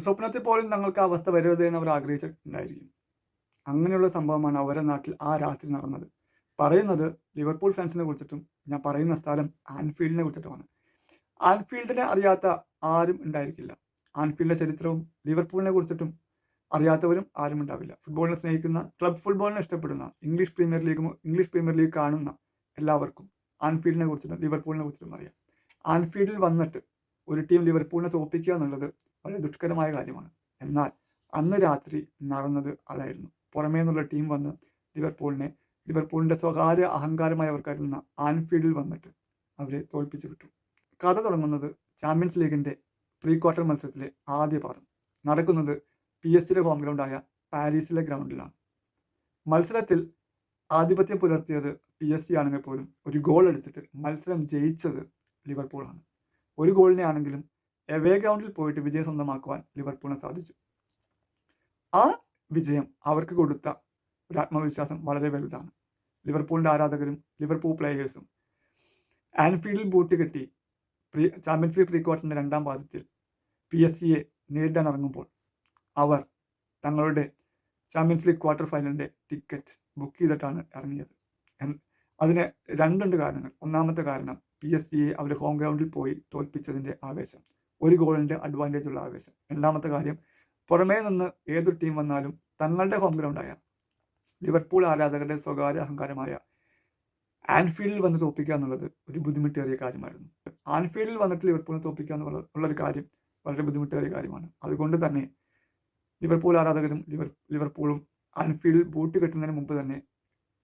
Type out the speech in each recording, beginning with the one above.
സ്വപ്നത്തിൽ പോലും തങ്ങൾക്ക് അവസ്ഥ വരരുത് എന്ന് അവർ ആഗ്രഹിച്ചിട്ടുണ്ടായിരിക്കും. അങ്ങനെയുള്ള സംഭവമാണ് അവരുടെ നാട്ടിൽ ആ രാത്രി നടന്നത്. പറയുന്നത് ലിവർപൂൾ ഫാൻസിനെ കുറിച്ചിട്ടും ഞാൻ പറയുന്ന സ്ഥലം ആൻഫീൽഡിനെ കുറിച്ചിട്ടുമാണ്. ആൻഫീൽഡിനെ അറിയാത്ത ആരും ഉണ്ടായിരിക്കില്ല. ആൻഫീൽഡിന്റെ ചരിത്രവും ലിവർപൂളിനെ കുറിച്ചിട്ടും അറിയാത്തവരും ആരും ഉണ്ടാവില്ല. ഫുട്ബോളിനെ സ്നേഹിക്കുന്ന ക്ലബ് ഫുട്ബോളിനെ ഇഷ്ടപ്പെടുന്ന ഇംഗ്ലീഷ് പ്രീമിയർ ലീഗും ഇംഗ്ലീഷ് പ്രീമിയർ ലീഗ് കാണുന്ന എല്ലാവർക്കും ആൻഫീൽഡിനെ കുറിച്ചിട്ടും ലിവർപൂളിനെ കുറിച്ചിട്ടും അറിയാം. ആൻഫീൽഡിൽ വന്നിട്ട് ഒരു ടീം ലിവർപൂളിനെ തോൽപ്പിക്കുക എന്നുള്ളത് വളരെ ദുഷ്കരമായ കാര്യമാണ്. എന്നാൽ അന്ന് രാത്രി നടന്നത് അതായിരുന്നു. പുറമേ നിന്നുള്ള ടീം വന്ന് ലിവർപൂളിനെ ലിവർപൂളിന്റെ സ്വകാര്യ അഹങ്കാരമായി അവർ കരുതുന്ന ആൻഫീൽഡിൽ വന്നിട്ട് അവരെ തോൽപ്പിച്ചു വിട്ടു. കഥ തുടങ്ങുന്നത് ചാമ്പ്യൻസ് ലീഗിന്റെ പ്രീ ക്വാർട്ടർ മത്സരത്തിലെ ആദ്യ പാദം. നടക്കുന്നത് പി എസ് ജിയുടെ ഹോം ഗ്രൗണ്ടായ പാരീസിലെ ഗ്രൗണ്ടിലാണ്. മത്സരത്തിൽ ആധിപത്യം പുലർത്തിയത് പി എസ് ജി ആണെങ്കിൽ പോലും ഒരു ഗോൾ അടിച്ചിട്ട് മത്സരം ജയിച്ചത് ലിവർപൂളാണ് ഒരു ഗോളിനെ ആണെങ്കിലും എവേ ഗ്രൗണ്ടിൽ പോയിട്ട് വിജയം സ്വന്തമാക്കുവാൻ ലിവർപൂളിന് സാധിച്ചു. ആ വിജയം അവർക്ക് കൊടുത്ത ഒരു ആത്മവിശ്വാസം വളരെ വലുതാണ്. ലിവർപൂളിന്റെ ആരാധകരും ലിവർപൂൾ പ്ലേയേഴ്സും ആൻഫീൽഡിൽ ബൂട്ട് കെട്ടി പ്രീ ചാമ്പ്യൻസ് ലീഗ് പ്രീ ക്വാർട്ടറിന്റെ രണ്ടാം പാദത്തിൽ പി എസ് സിയെ നേരിടാൻ ഇറങ്ങുമ്പോൾ അവർ തങ്ങളുടെ ചാമ്പ്യൻസ് ലീഗ് ക്വാർട്ടർ ഫൈനലിന്റെ ടിക്കറ്റ് ബുക്ക് ചെയ്തിട്ടാണ് ഇറങ്ങിയത്. അതിന് രണ്ടുണ്ട് കാരണങ്ങൾ. ഒന്നാമത്തെ കാരണം പി എസ് സിയെ അവർ ഹോം ഗ്രൗണ്ടിൽ പോയി തോൽപ്പിച്ചതിന്റെ ആവേശം. ഒരു ഗോളിന്റെ അഡ്വാന്റേജ് ഉള്ള ആവേശം. രണ്ടാമത്തെ കാര്യം പുറമേ നിന്ന് ഏതൊരു ടീം വന്നാലും തങ്ങളുടെ ഹോം ഗ്രൗണ്ടായ ലിവർപൂൾ ആരാധകരുടെ സ്വകാര്യ അഹങ്കാരമായ ആൻഫീൽഡിൽ വന്ന് തോപ്പിക്കുക എന്നുള്ളത് ഒരു ബുദ്ധിമുട്ടേറിയ കാര്യമായിരുന്നു. ആൻഫീൽഡിൽ വന്നിട്ട് ലിവർപൂളിനെ തോപ്പിക്കുക എന്നുള്ള ഉള്ളൊരു കാര്യം വളരെ ബുദ്ധിമുട്ടേറിയ കാര്യമാണ്. അതുകൊണ്ട് തന്നെ ലിവർപൂൾ ആരാധകരും ലിവർ ലിവർപൂളും ആൻഫീൽഡ് ബൂട്ട് കെട്ടുന്നതിന് മുമ്പ് തന്നെ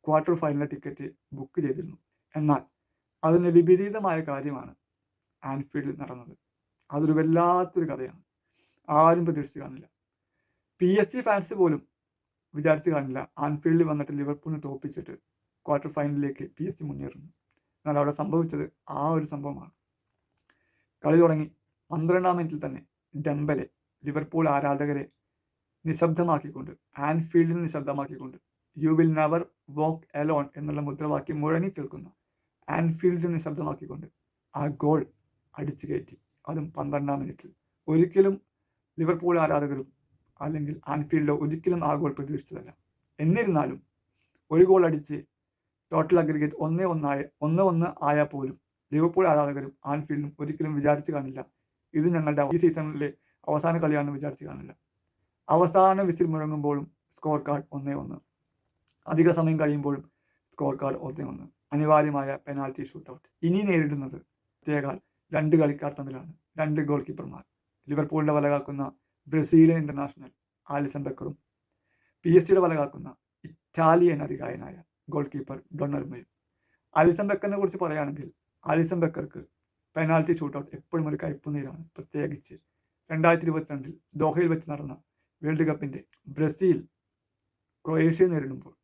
ക്വാർട്ടർ ഫൈനലിലെ ടിക്കറ്റ് ബുക്ക് ചെയ്തിരുന്നു. എന്നാൽ അതിന് വിപരീതമായ കാര്യമാണ് ആൻഫീൽഡിൽ നടന്നത്. അതൊരു വല്ലാത്തൊരു കഥയാണ്. ആരും പ്രതീക്ഷിച്ച് കാണില്ല. പി എസ് ജി ഫാൻസ് പോലും വിചാരിച്ച് കാണില്ല ആൻഫീൽഡിൽ വന്നിട്ട് ലിവർപൂളിനെ തോപ്പിച്ചിട്ട് ക്വാർട്ടർ ഫൈനലിലേക്ക് പി എസ് ജി മുന്നേറുന്നു. എന്നാൽ അവിടെ സംഭവിച്ചത് ആ ഒരു സംഭവമാണ്. കളി തുടങ്ങി പന്ത്രണ്ടാം മിനിറ്റിൽ തന്നെ ഡംബലെ ലിവർപൂൾ ആരാധകരെ നിശബ്ദമാക്കിക്കൊണ്ട് ആൻഫീൽഡിൽ നിശബ്ദമാക്കിക്കൊണ്ട് you will never walk alone എന്നുള്ള മുദ്രാവാക്യം മുഴങ്ങി കേൾക്കുന്ന ആൻഫീൽഡിൽ നിശബ്ദമാക്കിക്കൊണ്ട് ആ ഗോൾ അടിച്ചു കയറ്റി. അതും പന്ത്രണ്ടാം മിനിറ്റിൽ ഒരിക്കലും ലിവർപൂൾ ആരാധകരും അല്ലെങ്കിൽ ആൻഫീൽഡോ ഒരിക്കലും ആ ഗോൾ പ്രതീക്ഷിച്ചതല്ല എന്നിരുന്നാലും ഒരു ഗോൾ അടിച്ച് ടോട്ടൽ അഗ്രിഗേറ്റ് ഒന്നേ ഒന്നായ ഒന്ന് ഒന്ന് ആയാൽ പോലും ലിവർപൂൾ ആരാധകരും ആൻഫീൽഡും ഒരിക്കലും വിചാരിച്ചു കാണില്ല. ഇത് ഞങ്ങളുടെ ഈ സീസണിലെ അവസാന കളിയാണെന്ന് വിചാരിച്ചു കാണില്ല. അവസാന വിസിൽ മുഴങ്ങുമ്പോഴും സ്കോർ കാർഡ് ഒന്നേ ഒന്ന്. അധിക സമയം കഴിയുമ്പോഴും സ്കോർ കാർഡ് ഒന്നേ ഒന്ന്. അനിവാര്യമായ പെനാൽറ്റി ഷൂട്ടൗട്ട് ഇനി നേരിടുന്നത് പ്രത്യേക രണ്ട് കളിക്കാർ തമ്മിലാണ്. രണ്ട് ഗോൾ കീപ്പർമാർ ലിവർപൂളിന്റെ വല കാക്കുന്ന ബ്രസീലിയൻ ഇന്റർനാഷണൽ ആലിസൺ ബക്കറും. പി എസ് ടിയുടെ വല കാക്കുന്ന ഇറ്റാലിയൻ അധികായനായ ഗോൾ കീപ്പർ ഡൊണർമയും ആലിസൺ ബക്കറിനെ കുറിച്ച് പറയുകയാണെങ്കിൽ ആലിസൺ ബക്കർക്ക് പെനാൽറ്റി ഷൂട്ടൗട്ട് എപ്പോഴും ഒരു കയ്പുനീരാണ് പ്രത്യേകിച്ച് രണ്ടായിരത്തി ഇരുപത്തിരണ്ടിൽ ദോഹയിൽ വെച്ച് നടന്ന വേൾഡ് കപ്പിന്റെ ബ്രസീൽ ക്രൊയേഷ്യയെ നേരിടുമ്പോൾ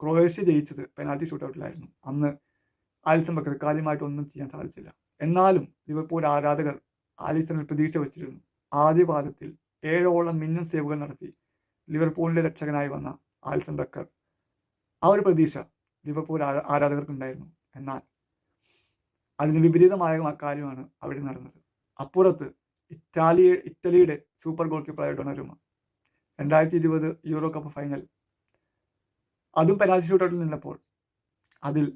ക്രൊയേഷ്യ ജയിച്ചത് പെനാൽറ്റി ഷൂട്ടൗട്ടിലായിരുന്നു അന്ന് ആലിസൺ ബക്കർ കാര്യമായിട്ടൊന്നും ചെയ്യാൻ സാധിച്ചില്ല. എന്നാലും ലിവർപൂൾ ആരാധകർ ആലിസണിൽ പ്രതീക്ഷ വച്ചിരുന്നു. ആദ്യ പാദത്തിൽ ഏഴോളം മിന്നും സേവുകൾ നടത്തി ലിവർപൂളിന്റെ രക്ഷകനായി വന്ന ആലിസൺ ബക്കർ. ആ ഒരു പ്രതീക്ഷ ലിവർപൂൾ ആരാധകർക്കുണ്ടായിരുന്നു. എന്നാൽ അതിന് വിപരീതമായ കാര്യമാണ് അവിടെ നടന്നത്. അപ്പുറത്ത് ഇറ്റാലിയ ഇറ്റലിയുടെ സൂപ്പർ ഗോൾ കീപ്പറായ ഡൊണരുമ. രണ്ടായിരത്തി ഇരുപത് യൂറോ കപ്പ് ഫൈനൽ. അതും പെനാൽറ്റി ഷൂട്ടൗട്ടിൽ നിന്നപ്പോൾ അതിൽ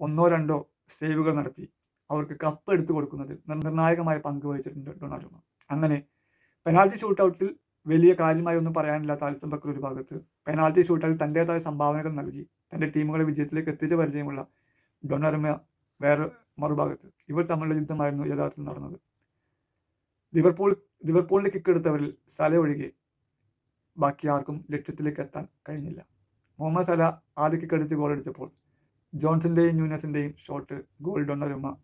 ഒന്നോ രണ്ടോ സേവുകൾ നടത്തി. അവർക്ക് കപ്പ് എടുത്തു കൊടുക്കുന്നതിൽ നിർണായകമായ പങ്ക് വഹിച്ചിട്ടുണ്ട് ഡൊണാരുമ അങ്ങനെ പെനാൽറ്റി ഷൂട്ടൗട്ടിൽ വലിയ കാര്യമായി ഒന്നും പറയാനില്ലാത്ത ആലിസൺ ബക്കർ ഒരു ഭാഗത്ത് പെനാൽറ്റി ഷൂട്ടൗട്ടിൽ തന്റെതായ സംഭാവനകൾ നൽകി. തന്റെ ടീമുകളെ വിജയത്തിലേക്ക് എത്തിച്ച പരിചയമുള്ള ഡൊണറുമ വേറെ മറുഭാഗത്ത്. ഇവർ തമ്മിലുള്ള യുദ്ധമായിരുന്നു യഥാർത്ഥത്തിൽ നടന്നത്. ലിവർപൂൾ ലിവർപൂളിന്റെ കിക്ക് എടുത്തവരിൽ സല ഒഴികെ ബാക്കി ആർക്കും ലക്ഷ്യത്തിലേക്ക് എത്താൻ കഴിഞ്ഞില്ല. മുഹമ്മദ് സല ആദ്യ ഗോൾ അടിച്ചപ്പോൾ ജോൺസന്റെയും ന്യൂനസിന്റെയും ഷോട്ട് ഗോൾ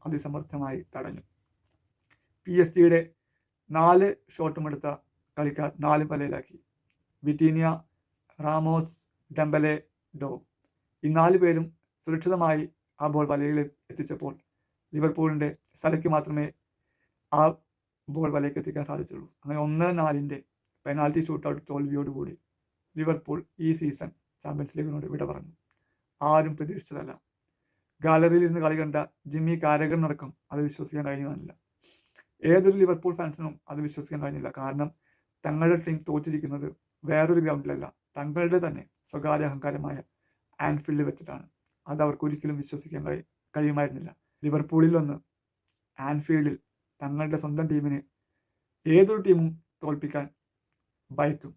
അതിസമർത്ഥമായി തടഞ്ഞു. പി എസ് ജിയുടെ നാല് ഷോട്ടുമെടുത്ത കളിക്കാർ നാല് പലയിലാക്കി. Vitinha Ramos Dembele Doue. ഈ നാല് പേരും സുരക്ഷിതമായി ആ ബോൾ വലയിൽ എത്തിച്ചപ്പോൾ ലിവർപൂളിന്റെ സലയ്ക്ക് മാത്രമേ ആ ബോൾ വലയിലേക്ക് എത്തിക്കാൻ സാധിച്ചുള്ളൂ. അങ്ങനെ ഒന്ന് നാലിന്റെ പെനാൽറ്റി ഷൂട്ടൗട്ട് തോൽവിയോടുകൂടി ലിവർപൂൾ ഈ സീസൺ ചാമ്പ്യൻസ് ലീഗിനോട് വിട പറഞ്ഞു. ആരും പ്രതീക്ഷിച്ചതല്ല. ഗാലറിയിൽ ഇരുന്ന് കളി കണ്ട ജിമ്മി കാരകറിനടക്കം അത് വിശ്വസിക്കാൻ കഴിഞ്ഞതല്ല. ഏതൊരു ലിവർപൂൾ ഫാൻസിനും അത് വിശ്വസിക്കാൻ കഴിഞ്ഞില്ല. കാരണം തങ്ങളുടെ ടീം തോറ്റിരിക്കുന്നത് വേറൊരു ഗ്രൗണ്ടിലല്ല. തങ്ങളുടെ തന്നെ സ്വകാര്യ അഹങ്കാരമായ ആൻഫീൽഡിൽ വെച്ചിട്ടാണ്. അത് അവർക്ക് ഒരിക്കലും വിശ്വസിക്കാൻ കഴി കഴിയുമായിരുന്നില്ല. ലിവർപൂളിൽ ഒന്ന് ആൻഫീൽഡിൽ തങ്ങളുടെ സ്വന്തം ടീമിനെ ഏതൊരു ടീമും തോൽപ്പിക്കാൻ ഭയക്കും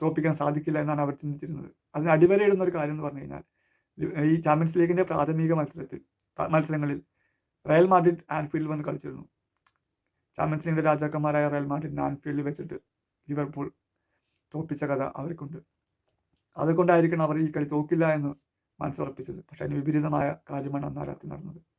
തോൽപ്പിക്കാൻ സാധിക്കില്ല എന്നാണ് അവർ ചിന്തിച്ചിരുന്നത്. അതിന് അടിവരയിടുന്ന ഒരു കാര്യം എന്ന് പറഞ്ഞു കഴിഞ്ഞാൽ ഈ ചാമ്പ്യൻസ് ലീഗിന്റെ പ്രാഥമിക മത്സരത്തിൽ മത്സരങ്ങളിൽ റയൽ മാഡ്രിഡ് ആൻഫീൽഡിൽ വന്ന് കളിച്ചിരുന്നു. ചാമ്പ്യൻസ് ലീഗിന്റെ രാജാക്കന്മാരായ റയൽ മാഡ്രിഡ് ആൻഫീൽഡിൽ വെച്ചിട്ട് ലിവർപൂൾ തോൽപ്പിച്ച കഥ അവർക്കുണ്ട്. അതുകൊണ്ടായിരിക്കണം അവർ ഈ കളി തോക്കില്ല എന്ന് മനസ്സുറപ്പിച്ചത്. പക്ഷേ അതിന് വിപരീതമായ കാര്യമാണ് അന്ന് ആ രാത്രി നടന്നത്.